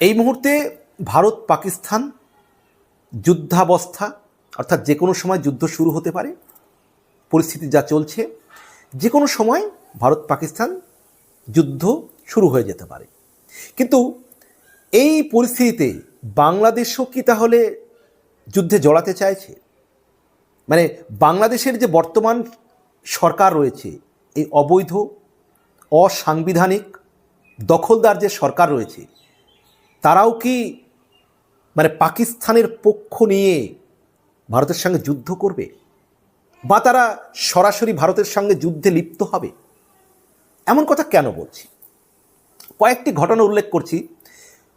এই মুহূর্তে ভারত পাকিস্তান যুদ্ধাবস্থা, অর্থাৎ যে কোনো সময় যুদ্ধ শুরু হতে পারে, পরিস্থিতি যা চলছে, যে কোনো সময় ভারত পাকিস্তান যুদ্ধ শুরু হয়ে যেতে পারে। কিন্তু এই পরিস্থিতিতে বাংলাদেশও কি তাহলে যুদ্ধে জড়াতে চাইছে? মানে বাংলাদেশের যে বর্তমান সরকার রয়েছে, এই অবৈধ, অসাংবিধানিক, দখলদার যে সরকার রয়েছে তারাও কি মানে পাকিস্তানের পক্ষ নিয়ে ভারতের সঙ্গে যুদ্ধ করবে? বা তারা সরাসরি ভারতের সঙ্গে যুদ্ধে লিপ্ত হবে? এমন কথা কেন বলছি? কয়েকটি ঘটনা উল্লেখ করছি।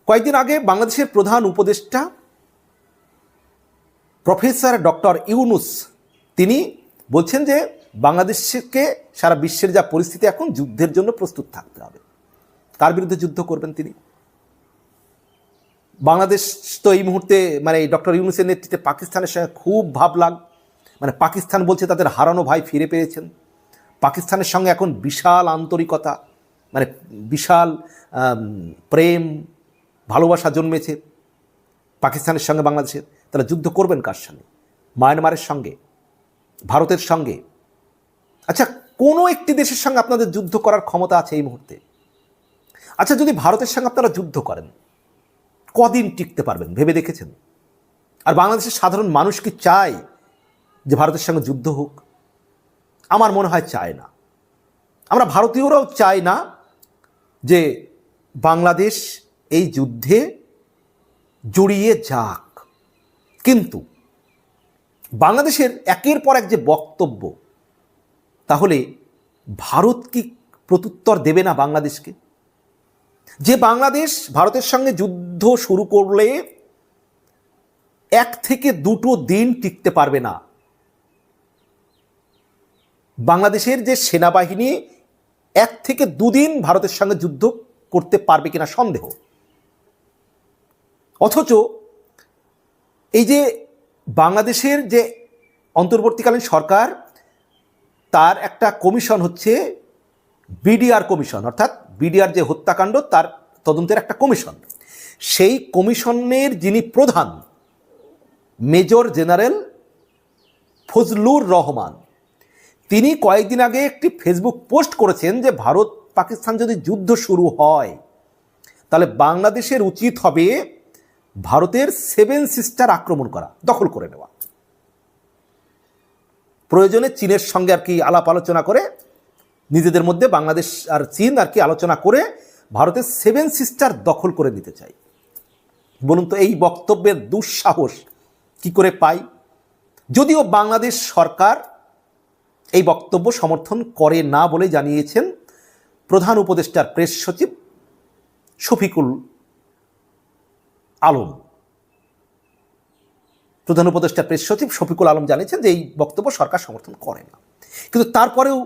কয়েকদিন আগে বাংলাদেশের প্রধান উপদেষ্টা প্রফেসর ডক্টর ইউনুস, তিনি বলছেন যে বাংলাদেশকে সারা বিশ্বের যা পরিস্থিতি, এখন যুদ্ধের জন্য প্রস্তুত থাকতে হবে। কার বিরুদ্ধে যুদ্ধ করবেন তিনি? বাংলাদেশ তো এই মুহূর্তে মানে ডক্টর ইউনুসের নেতৃত্বে পাকিস্তানের সঙ্গে খুব ভাবলাগ মানে পাকিস্তান বলছে তাদের হারানো ভাই ফিরে পেয়েছেন। পাকিস্তানের সঙ্গে এখন বিশাল আন্তরিকতা মানে বিশাল প্রেম, ভালোবাসা জন্মেছে পাকিস্তানের সঙ্গে বাংলাদেশের তারা যুদ্ধ করবেন কার সঙ্গে? মায়ানমারের সঙ্গে? ভারতের সঙ্গে? আচ্ছা কোনো একটি দেশের সঙ্গে আপনাদের যুদ্ধ করার ক্ষমতা আছে এই মুহূর্তে? আচ্ছা যদি ভারতের সঙ্গে আপনারা যুদ্ধ করেন কদিন টিকতে পারবেন, ভেবে দেখেছেন? আর বাংলাদেশের সাধারণ মানুষ কি চায় যে ভারতের সঙ্গে যুদ্ধ হোক? আমার মনে হয় চায় না। আমরা ভারতীয়রাও চাই না যে বাংলাদেশ এই যুদ্ধে জড়িয়ে যাক। কিন্তু বাংলাদেশের একের পর এক যে বক্তব্য, তাহলে ভারত কি প্রত্যুত্তর দেবে না বাংলাদেশকে? যে বাংলাদেশ ভারতের সঙ্গে যুদ্ধ শুরু করলে এক থেকে দুটো দিন টিকতে পারবে না। বাংলাদেশের যে সেনাবাহিনী এক থেকে দুদিন ভারতের সঙ্গে যুদ্ধ করতে পারবে কিনা সন্দেহ। অথচ এই যে বাংলাদেশের যে অন্তর্বর্তীকালীন সরকার, তার একটা কমিশন হচ্ছে বিডিআর কমিশন, অর্থাৎ বিডিআর যে হত্যাকাণ্ড, তার তদন্তের একটা কমিশন। সেই কমিশনের যিনি প্রধান, মেজর জেনারেল ফজলুর রহমান, তিনি কয়েকদিন আগে একটি ফেসবুক পোস্ট করেছেন যে ভারত পাকিস্তান যদি যুদ্ধ শুরু হয়, তাহলে বাংলাদেশের উচিত হবে ভারতের সেভেন সিস্টার আক্রমণ করা, দখল করে নেওয়া। প্রয়োজনে চীনের সঙ্গে আর কি আলাপ আলোচনা করে নিজেদের মধ্যে বাংলাদেশ আর চীন আর কি আলোচনা করে ভারতের সেভেন সিস্টার দখল করে নিতে চাই। বলুন তো, এই বক্তব্যের দুঃসাহস কি করে পাই? যদিও বাংলাদেশ সরকার এই বক্তব্য সমর্থন করে না বলে জানিয়েছেন প্রধান উপদেষ্টার প্রেস সচিব শফিকুল আলম। প্রধান উপদেষ্টা প্রেস সচিব শফিকুল আলম জানিয়েছেন যে এই বক্তব্য সরকার সমর্থন করে না। কিন্তু তারপরেও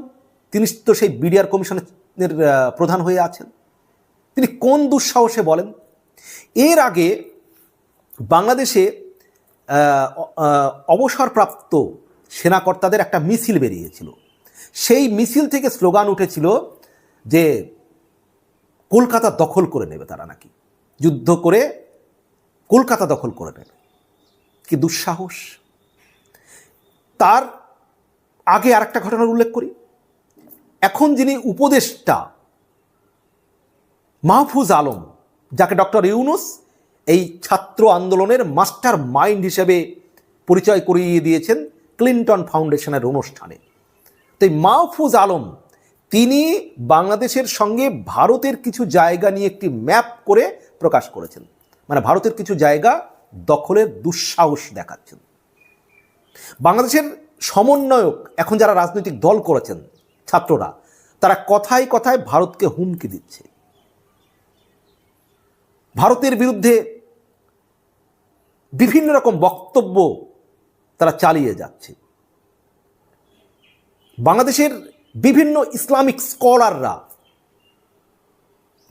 তিনি তো সেই বিডিআর কমিশনের প্রধান হয়ে আছেন। তিনি কোন দুঃসাহসে বলেন? এর আগে বাংলাদেশে অবসরপ্রাপ্ত সেনাকর্তাদের একটা মিছিল বেরিয়েছিল। সেই মিছিল থেকে স্লোগান উঠেছিল যে, কলকাতা দখল করে নেবে তারা নাকি। যুদ্ধ করে কলকাতা দখল করে নেবে। কি দুঃসাহস। তার আগে আরেকটা ঘটনার উল্লেখ করি। এখন যিনি উপদেষ্টা, মাহফুজ আলম, যাকে ডক্টর ইউনুস এই ছাত্র আন্দোলনের মাস্টার মাইন্ড হিসেবে পরিচয় করিয়ে দিয়েছেন ক্লিন্টন ফাউন্ডেশনের অনুষ্ঠানে। তো এই মাহফুজ আলম, তিনি বাংলাদেশের সঙ্গে ভারতের কিছু জায়গা নিয়ে একটি ম্যাপ করে প্রকাশ করেছেন। মানে ভারতের কিছু জায়গা দখলের দুঃসাহস দেখাচ্ছেন। বাংলাদেশের সমন্বয়ক, এখন যারা রাজনৈতিক দল করেছেন ছাত্ররা, তারা কথায় কথায় ভারতকে হুমকি দিচ্ছে। ভারতের বিরুদ্ধে বিভিন্ন রকম বক্তব্য তারা চালিয়ে যাচ্ছে। বাংলাদেশের বিভিন্ন ইসলামিক স্কলাররা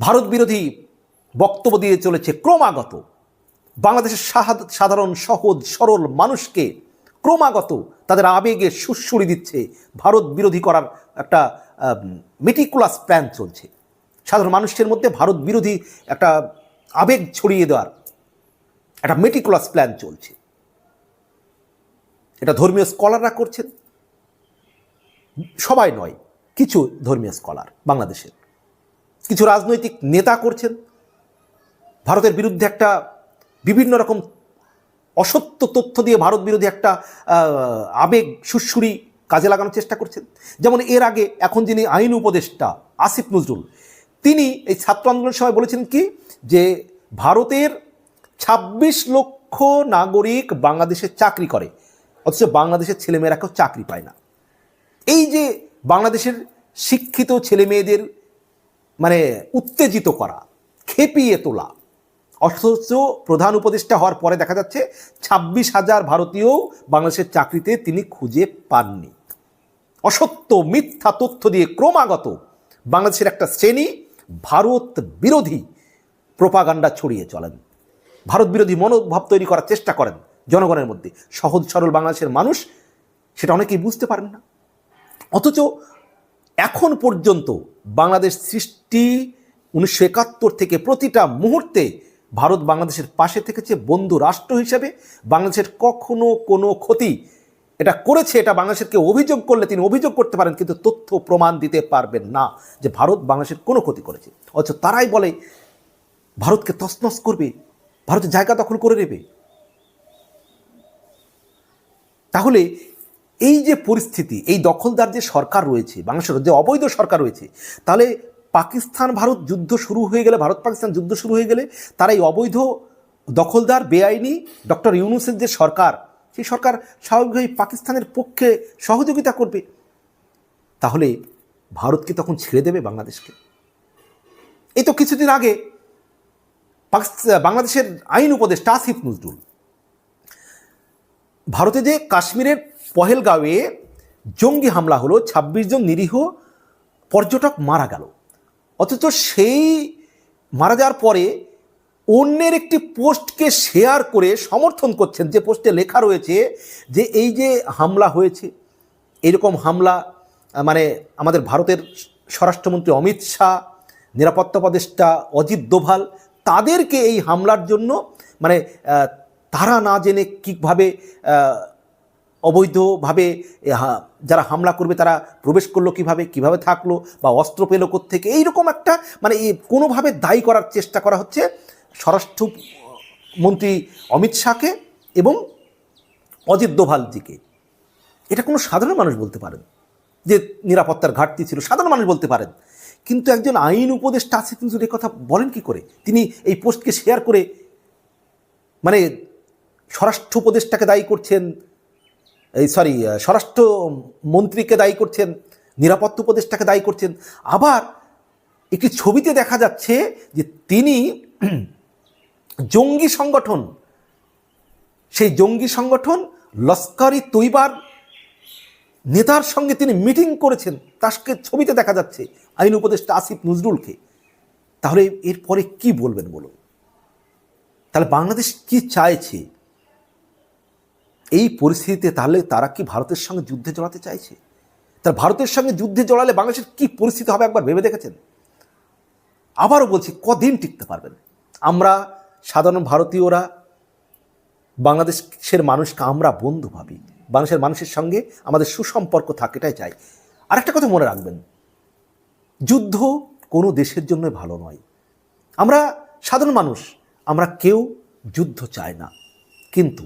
ভারত বিরোধী বক্তব্য দিয়ে চলেছে ক্রমাগত। বাংলাদেশের সাধারণ, সহজ, সরল মানুষকে ক্রমাগত তাদের আবেগে সুশ্রুড়ি দিচ্ছে। ভারত বিরোধী করার একটা মেটিকুলাস প্ল্যান চলছে। সাধারণ মানুষের মধ্যে ভারত বিরোধী একটা আবেগ ছড়িয়ে দেওয়ার একটা মেটিকুলাস প্ল্যান চলছে। এটা ধর্মীয় স্কলাররা করছেন। সবাই নয়, কিছু ধর্মীয় স্কলার বাংলাদেশের। কিছু রাজনৈতিক নেতা করছেন। ভারতের বিরুদ্ধে একটা বিভিন্ন রকম অসত্য তথ্য দিয়ে ভারত বিরোধী একটা আবেগ সুরসুরি কাজে লাগানোর চেষ্টা করছেন। যেমন এর আগে এখন যিনি আইন উপদেষ্টা আসিফ নজরুল, তিনি এই ছাত্র আন্দোলনের সময় বলেছেন কি? যে ভারতের ২৬ লক্ষ নাগরিক বাংলাদেশে চাকরি করে, অথচ বাংলাদেশের ছেলেমেয়েরা কেউ চাকরি পায় না। এই যে বাংলাদেশের শিক্ষিত ছেলেমেয়েদের মানে উত্তেজিত করা, খেপিয়ে তোলা অথচ প্রধান উপদেষ্টা হওয়ার পরে দেখা যাচ্ছে ছাব্বিশ হাজার ভারতীয় বাংলাদেশের চাকরিতে তিনি খুঁজে পাননি। অসত্য, মিথ্যা তথ্য দিয়ে ক্রমাগত বাংলাদেশের একটা শ্রেণি ভারত বিরোধী প্রোপাগান্ডা ছড়িয়ে চলেন। ভারত বিরোধী মনোভাব তৈরি করার চেষ্টা করেন জনগণের মধ্যে। সহজ, সরল বাংলাদেশের মানুষ সেটা অনেকেই বুঝতে পারেন না। অথচ এখন পর্যন্ত বাংলাদেশ সৃষ্টি উনিশশো একাত্তর থেকে প্রতিটা মুহূর্তে ভারত বাংলাদেশের পাশে থেকেছে বন্ধু রাষ্ট্র হিসেবে। বাংলাদেশের কখনো কোনো ক্ষতি এটা করেছে, এটা বাংলাদেশের কেউ অভিযোগ করলে তিনি অভিযোগ করতে পারেন, কিন্তু তথ্য প্রমাণ দিতে পারবেন না যে ভারত বাংলাদেশের কোনো ক্ষতি করেছে। অথচ তারাই বলে, ভারতকে তছনছ করবে, ভারতের জায়গা দখল করে নেবে। তাহলে এই যে পরিস্থিতি, এই দখলদার যে সরকার রয়েছে, বাংলাদেশের যে অবৈধ সরকার রয়েছে, তাহলে পাকিস্তান ভারত যুদ্ধ শুরু হয়ে গেলে, ভারত পাকিস্তান যুদ্ধ শুরু হয়ে গেলে তারা এই অবৈধ দখলদার, বেআইনি ডক্টর ইউনুসের যে সরকার, সেই সরকার স্বাভাবিকভাবেই পাকিস্তানের পক্ষে সহযোগিতা করবে। তাহলে ভারতকে তখন ছেড়ে দেবে বাংলাদেশকে? এই তো কিছুদিন আগে বাংলাদেশের আইন উপদেষ্টা আসিফ নজরুল, ভারতে যে কাশ্মীরের পহেলগাঁওয়ে জঙ্গি হামলা হলো ২৬ জন নিরীহ পর্যটক মারা গেল। অথচ সেই মারা যাওয়ার পরে অন্যের একটি পোস্টকে শেয়ার করে সমর্থন করছেন, যে পোস্টে লেখা রয়েছে যে এই যে হামলা হয়েছে, এরকম হামলা মানে আমাদের ভারতের স্বরাষ্ট্রমন্ত্রী অমিত শাহ, নিরাপত্তা উপদেষ্টা অজিত দোভাল, তাদেরকে এই হামলার জন্য মানে তারা না জেনে কীভাবে অবৈধভাবে যারা হামলা করবে তারা প্রবেশ করল কীভাবে কীভাবে থাকল বা অস্ত্র পেল থেকে এইরকম একটা মানে কোনোভাবে দায়ী করার চেষ্টা করা হচ্ছে স্বরাষ্ট্র মন্ত্রী অমিত শাহকে এবং অজিত দোভালজিকে। এটা কোনো সাধারণ মানুষ বলতে পারেন, যে নিরাপত্তার ঘাটতি ছিল, সাধারণ মানুষ বলতে পারেন। কিন্তু একজন আইন উপদেষ্টা আছে কিন্তু এ কথা বলেন কি করে? তিনি এই পোস্টকে শেয়ার করে মানে স্বরাষ্ট্র উপদেষ্টাকে দায়ী করছেন এই সরি স্বরাষ্ট্র মন্ত্রীকে দায়ী করছেন, নিরাপত্তা উপদেষ্টাকে দায়ী করছেন। আবার একটি ছবিতে দেখা যাচ্ছে যে তিনি জঙ্গি সংগঠন, সেই জঙ্গি সংগঠন লস্করি তৈবার নেতার সঙ্গে তিনি মিটিং করেছেন। তাকে ছবিতে দেখা যাচ্ছে, আইন উপদেষ্টা আসিফ নজরুলকে। তাহলে এরপরে কি বলবেন বলুন? তাহলে বাংলাদেশ কি চাইছে? এই পরিস্থিতিতে তাহলে তারা কি ভারতের সঙ্গে যুদ্ধে জড়াতে চাইছে? তার ভারতের সঙ্গে যুদ্ধে জড়ালে বাংলাদেশের কি পরিস্থিতি হবে একবার ভেবে দেখেছেন? আবারও বলছি, কদিন টিকতে পারবেন আমরা সাধারণ ভারতীয়রা, বাংলাদেশের মানুষকে আমরা বন্ধু ভাবি। বাংলাদেশের মানুষের সঙ্গে আমাদের সুসম্পর্ক থাকে এটাই চাই। আরেকটা কথা মনে রাখবেন, যুদ্ধ কোনো দেশের জন্য ভালো নয়। আমরা সাধারণ মানুষ, আমরা কেউ যুদ্ধ চাই না। কিন্তু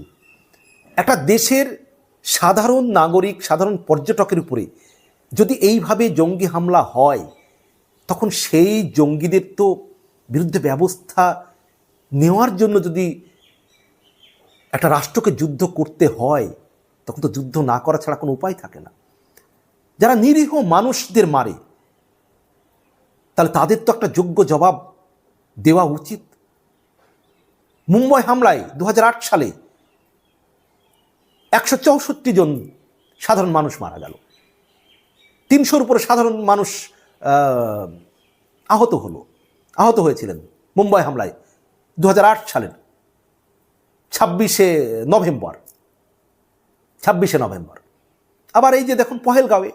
একটা দেশের সাধারণ নাগরিক, সাধারণ পর্যটকের উপরে যদি এইভাবে জঙ্গি হামলা হয়, তখন সেই জঙ্গিদের তো বিরুদ্ধে ব্যবস্থা নেওয়ার জন্য যদি একটা রাষ্ট্রকে যুদ্ধ করতে হয়, তখন তো যুদ্ধ না করা ছাড়া কোনো উপায় থাকে না। যারা নিরীহ মানুষদের মারে, তাহলে তাদের তো একটা যোগ্য জবাব দেওয়া উচিত। মুম্বাই হামলায় দু হাজার আট সালে একশো চৌষট্টি জন সাধারণ মানুষ মারা গেল। তিনশোর উপরে সাধারণ মানুষ আহ, আহত হলো। আহত হয়েছিলেন মুম্বাই হামলায় দু হাজার আট সালের ছাব্বিশে নভেম্বর। ছাব্বিশে নভেম্বর। আবার এই যে দেখুন পহেলগাঁওয়ে।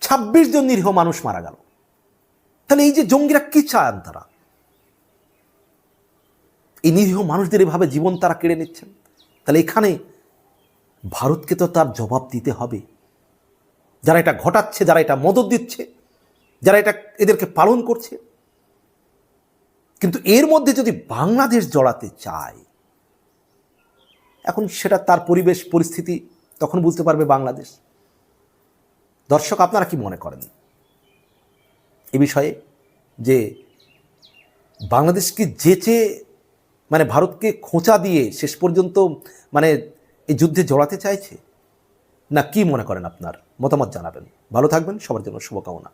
ছাব্বিশ জন নিরীহ মানুষ মারা গেল। তাহলে এই যে জঙ্গিরা কি চান তারা এই নিরীহ মানুষদের এভাবে জীবন তারা কেড়ে নিচ্ছেন। তাহলে এখানে ভারতকে তো তার জবাব দিতে হবে। যারা এটা ঘটাচ্ছে, যারা এটা মদত দিচ্ছে, যারা এটা এদেরকে পালন করছে। কিন্তু এর মধ্যে যদি বাংলাদেশ জড়াতে চায়, এখন সেটা তার পরিবেশ, পরিস্থিতি, তখন বুঝতে পারবে বাংলাদেশ। দর্শক, আপনারা কি মনে করেন? এ বিষয়ে যে বাংলাদেশ কি যেচে মানে ভারতকে খোঁচা দিয়ে শেষ পর্যন্ত মানে এই যুদ্ধে জড়াতে চাইছে? না, কি মনে করেন আপনার? মতামত জানাবেন। ভালো থাকবেন, সবার জন্য শুভকামনা।